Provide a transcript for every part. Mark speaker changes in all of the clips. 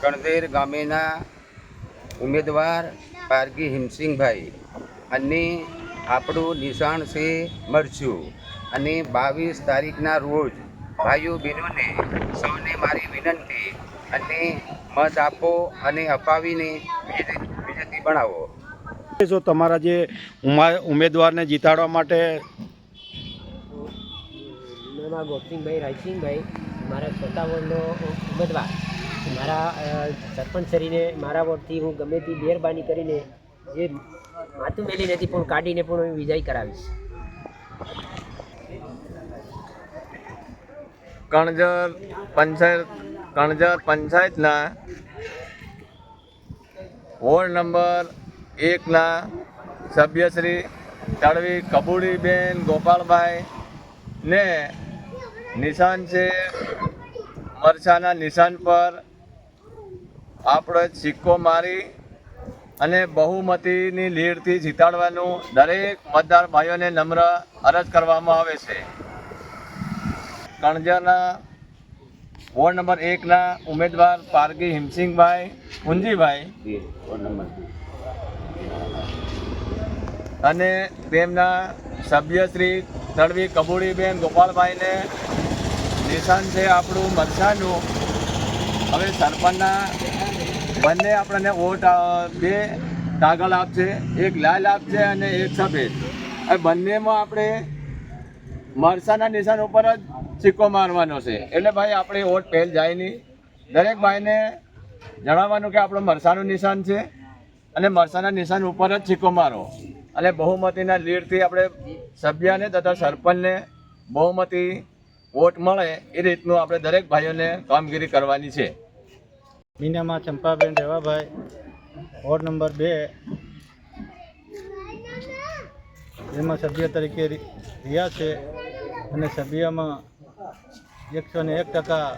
Speaker 1: કણદેર ગામેના ઉમેદવાર પારગી હિમસિંગભાઈ અને આપણું નિશાન છે મરચું. અને બાવીસ તારીખના રોજ ભાઈઓ બહેનોને સૌને મારી વિનંતી અને મત આપો અને અપાવીને વિજય- વિજેતી બનાવો
Speaker 2: જો તમારા જે ઉમા- ઉમેદવારને જીતાડવા માટે
Speaker 3: ગોપસિંહભાઈ રાયસિંહભાઈ મારા છોટા ઉમેદવાર. મારા સરપંચ શ્રીને મારા વોર્ડથી હું ગમે તે મહેરબાની કરીને જે માથું મેલી નથી પણ કાઢીને પણ હું વિજય કરાવીશ.
Speaker 4: કણજર પંચાયત, કણજર પંચાયતના વોર્ડ નંબર એકના સભ્યશ્રી તળવી કબૂડીબેન ગોપાલભાઈ ને નિશાન છે, મરચાના નિશાન પર આપણે સિક્કો મારી અને બહુમતીની લીડથી જીતાડવાનું દરેક મતદાર ભાઈઓને નમ્ર અરજ કરવામાં આવે છે. કણજરના વોર્ડ નંબર એકના ઉમેદવાર પારગી હિમસિંગભાઈ પુંજીભાઈ અને તેમના સભ્યશ્રી તળવી કબૂડીબેન ગોપાલભાઈને નિશાન છે આપણું મરસાનું હવે સરપંચના બંને આપણને વોટ બે કાગળ આપશે, એક લાલ આપશે અને એક સફેદ. હવે બંનેમાં આપણે મરસાના નિશાન ઉપર જ સિક્કો મારવાનો છે. એટલે ભાઈ, આપણે વોટ પહેલ જાય નહીં. દરેક ભાઈને જણાવવાનું કે આપણું મરસાનું નિશાન છે અને મરસાના નિશાન ઉપર જ સિક્કો મારો. અને બહુમતીના લીડથી આપણે સભ્યને તથા સરપંચને બહુમતી વોટ મળે એ રીતનું આપણે દરેક ભાઈઓને કામગીરી કરવાની છે.
Speaker 2: મીનામાં ચંપાબેન રેવાભાઈ. વોર્ડ નંબર બે. જેમાં સભ્ય તરીકે રહ્યા છે અને સભ્યમાં એકસો ને એક ટકા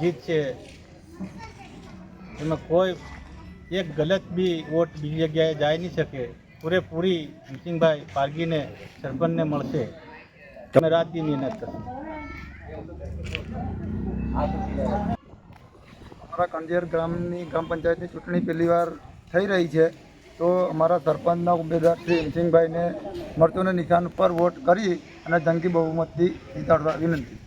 Speaker 2: જીત છે. એમાં કોઈ એક ગલત બી વોટ બીજી જગ્યાએ જાય નહીં શકે. પૂરેપૂરી ભીમસિંહભાઈ પારગીને સરપંચને મળશે. તમે રાતની મહેનત કરશો.
Speaker 5: અમારા કંજેર ગ્રામની ગ્રામ પંચાયતની ચૂંટણી પહેલી વાર થઈ રહી છે, તો અમારા સરપંચના ઉમેદવાર શ્રી હિમસિંહભાઈને મરચોના નિશાન પર વોટ કરી અને જંગી બહુમતથી જીતાડવા વિનંતી.